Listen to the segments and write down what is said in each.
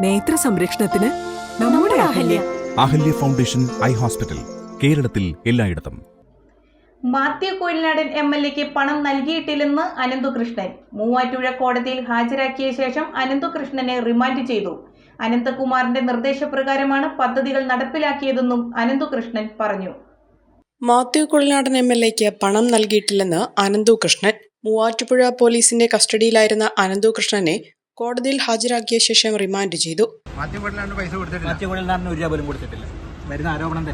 നേത്ര സംരക്ഷണത്തിന് നമ്മുടെ Ahalya. Ahalya. Foundation eye hospital കേരളത്തിൽ എല്ലായിടത്തും. മാത്യു കുയിൽനാടൻ എം എൽ എക്ക് പണം നൽകിയിട്ടില്ലെന്ന് അനന്തുകൃഷ്ണൻ. മൂവാറ്റുപുഴ കോടതിയിൽ ഹാജരാക്കിയ ശേഷം അനന്തുകൃഷ്ണനെ റിമാൻഡ് ചെയ്തു. അനന്തകുമാറിന്റെ നിർദ്ദേശപ്രകാരമാണ് പദ്ധതികൾ നടപ്പിലാക്കിയതെന്നും അനന്തുകൃഷ്ണൻ പറഞ്ഞു. മാത്യു കുഴൽനാടൻ എം എൽ എക്ക് പണം നൽകിയിട്ടില്ലെന്ന് അനന്തു കൃഷ്ണൻ മൂവാറ്റുപുഴ പോലീസിന്റെ കസ്റ്റഡിയിലായിരുന്ന അനന്തു കൃഷ്ണനെ കോടതിയിൽ ഹാജരാക്കിയ ശേഷം റിമാൻഡ് ചെയ്തു. പൈസ കൊടുത്തിട്ടില്ല. ഒരു രൂപ പോലും കൊടുത്തിട്ടില്ല. വരുന്ന ആരോപണം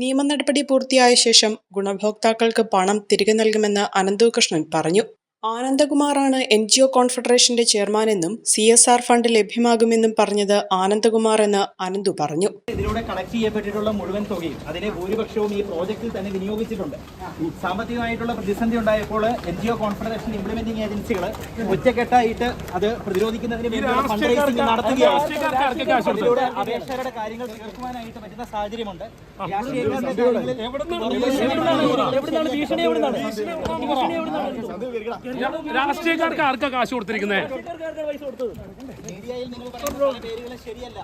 നിയമ നടപടി പൂർത്തിയായ ശേഷം ഗുണഭോക്താക്കൾക്ക് പണം തിരികെ നൽകുമെന്ന് അനന്തു കൃഷ്ണൻ പറഞ്ഞു. ആനന്ദകുമാറാണ് എൻ ജി ഒ കോൺഫെഡറേഷന്റെ ചെയർമാനെന്നും സി എസ് ആർ ഫണ്ട് ലഭ്യമാകുമെന്നും പറഞ്ഞത് ആനന്ദകുമാർ എന്ന് അനന്തു പറഞ്ഞു. കളക്ട് ചെയ്യപ്പെട്ടിട്ടുള്ള മുഴുവൻ തുകയും അതിലെ ഭൂരിപക്ഷവും ഈ പ്രോജക്റ്റിൽ തന്നെ വിനിയോഗിച്ചിട്ടുണ്ട്. സാമ്പത്തികമായിട്ടുള്ള പ്രതിസന്ധി ഉണ്ടായപ്പോൾ N G O confederation implementing ഏജൻസികൾ ഒറ്റക്കെട്ടായിട്ട് അത് പ്രതിരോധിക്കുന്നതിന് വേണ്ടി ഫണ്ട് റേസിംഗ് നടത്തുകയാണ്. അപേക്ഷകരുടെ കാര്യങ്ങൾ തീർക്കുവാനായിട്ട് പറ്റുന്ന സാഹചര്യമുണ്ട്. രാഷ്ട്രീയക്കാരുടെ കാര്യങ്ങളിൽ എവിടുന്നാണ്? എവിടുന്നാണ്? ഭീഷണി എവിടുന്നാണ്? രാഷ്ട്രീയക്കാർക്ക് ആർക്കാ കാശ് കൊടുത്തിരിക്കുന്നത് മീഡിയയിൽ നിങ്ങൾ പറയുന്ന പേരുകൾ ശരിയല്ല.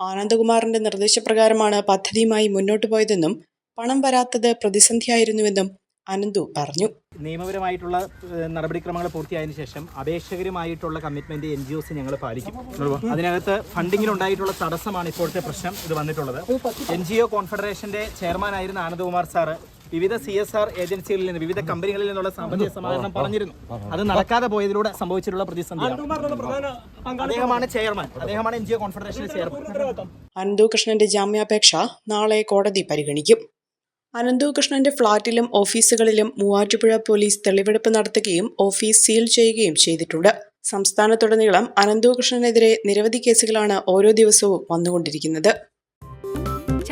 ആനന്ദകുമാറിന്റെ നിർദ്ദേശപ്രകാരമാണ് പദ്ധതിയുമായി മുന്നോട്ടു പോയതെന്നും പണം വരാത്തത് പ്രതിസന്ധിയായിരുന്നുവെന്നും അനന്തു പറഞ്ഞു. നിയമപരമായിട്ടുള്ള നടപടിക്രമങ്ങൾ പൂർത്തിയായതിനു ശേഷം അപേക്ഷകരുമായിട്ടുള്ള കമ്മിറ്റ്മെന്റ് എൻ ജി ഒസ് ഞങ്ങൾ പാലിക്കും. അതിനകത്ത് ഫണ്ടിങ്ങിലുണ്ടായിട്ടുള്ള തടസ്സമാണ് ഇപ്പോഴത്തെ പ്രശ്നം ഇത് വന്നിട്ടുള്ളത്. എൻ ജി ഒ കോൺഫെഡറേഷന്റെ ചെയർമാനായിരുന്ന ആനന്ദകുമാർ സാറ് വിവിധ സി എസ് ആർ ഏജൻസികളിൽ നിന്ന് വിവിധ കമ്പനികളിൽ നിന്നുള്ള സാമ്പത്തിക സമാഹരണം പറഞ്ഞിരുന്നു. അത് നടക്കാതെ പോയതിലൂടെ സംഭവിച്ചിട്ടുള്ള പ്രതിസന്ധി അദ്ദേഹമാണ് ചെയർമാൻ. അദ്ദേഹമാണ് N G O confederation chairman. അനന്തുകൃഷ്ണന്റെ ജാമ്യാപേക്ഷ നാളെ കോടതി പരിഗണിക്കും. അനന്തുകൃഷ്ണന്റെ ഫ്ളാറ്റിലും ഓഫീസുകളിലും മൂവാറ്റുപുഴ പോലീസ് തെളിവെടുപ്പ് നടത്തുകയും ഓഫീസ് സീൽ ചെയ്യുകയും ചെയ്തിട്ടുണ്ട്. സംസ്ഥാനത്തുടനീളം അനന്തു കൃഷ്ണനെതിരെ നിരവധി കേസുകളാണ് ഓരോ ദിവസവും വന്നുകൊണ്ടിരിക്കുന്നത്.